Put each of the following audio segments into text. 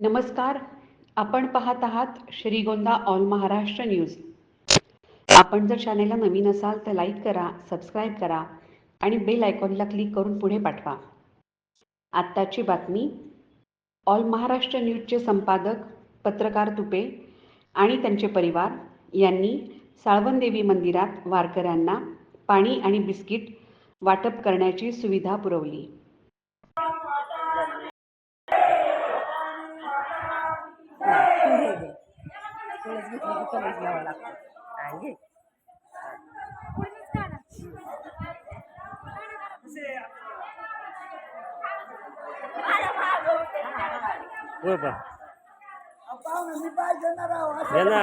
नमस्कार आपण पाहत आहात श्रीगोंदा ऑल महाराष्ट्र न्यूज. आपण जर चॅनेलला नवीन असाल तर लाईक करा सबस्क्राईब करा आणि बेल आयकॉनला क्लिक करून पुढे पाठवा. आत्ताची बातमी ऑल महाराष्ट्र न्यूजचे संपादक पत्रकार तुपे आणि त्यांचे परिवार यांनी साळवणदेवी मंदिरात वारकऱ्यांना पाणी आणि बिस्किट वाटप करण्याची सुविधा पुरवली. तुळस घेतली की कलश घ्यावा लागतो होय ना.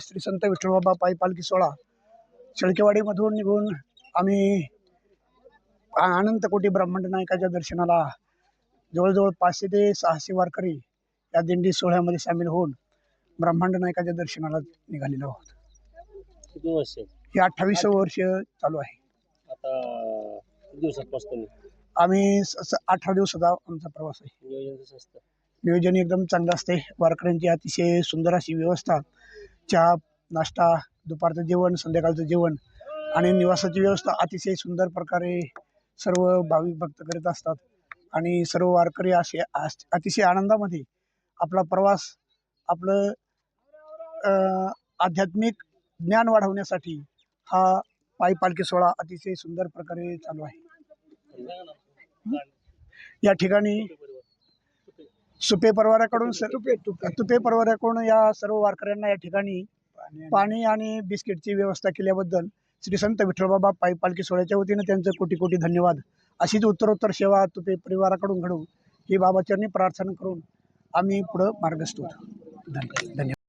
श्री संत विठ्ठलबाबा पायी पालखी सोहळा. शेळकेवाडीमधून निघून आम्ही आ- अनंतकोटी ब्रह्मांड नायकाच्या दर्शनाला जवळजवळ पाचशे ते सहाशे वारकरी या दिंडी सोहळ्यामध्ये सामील होऊन ब्रह्मांड नायकाच्या दर्शनाला निघालेलो आहोत. हे अठ्ठावीसवं वर्ष चालू आहे. आता आम्ही अठरा दिवसाचा आमचा प्रवास आहे. नियोजन एकदम चांगलं असते वारकऱ्यांची अतिशय सुंदर अशी व्यवस्था. चहा नाश्ता दुपारचं जेवण संध्याकाळचं जेवण आणि निवासाची व्यवस्था अतिशय सुंदर प्रकारे सर्व भाविक भक्त करीत असतात. आणि सर्व वारकरी असे अतिशय आनंदामध्ये आपला प्रवास आपलं आध्यात्मिक ज्ञान वाढवण्यासाठी हा पायी पालखी सोहळा अतिशय सुंदर प्रकारे चालू आहे. या ठिकाणी सुपे परिवाराकडून तुपे परिवाराकडून या सर्व वारकऱ्यांना या ठिकाणी पाणी आणि बिस्किटची व्यवस्था केल्याबद्दल श्री संत विठ्ठलबाबा पायी पालखी सोहळ्याच्या वतीनं त्यांचं कोटी कोटी धन्यवाद. अशीच उत्तरोत्तर सेवा तुपे परिवाराकडून घडू ही बाबाचरणी प्रार्थना करून आम्ही पुढं मार्गस्थ होतो. धन्यवाद. धन्यवाद.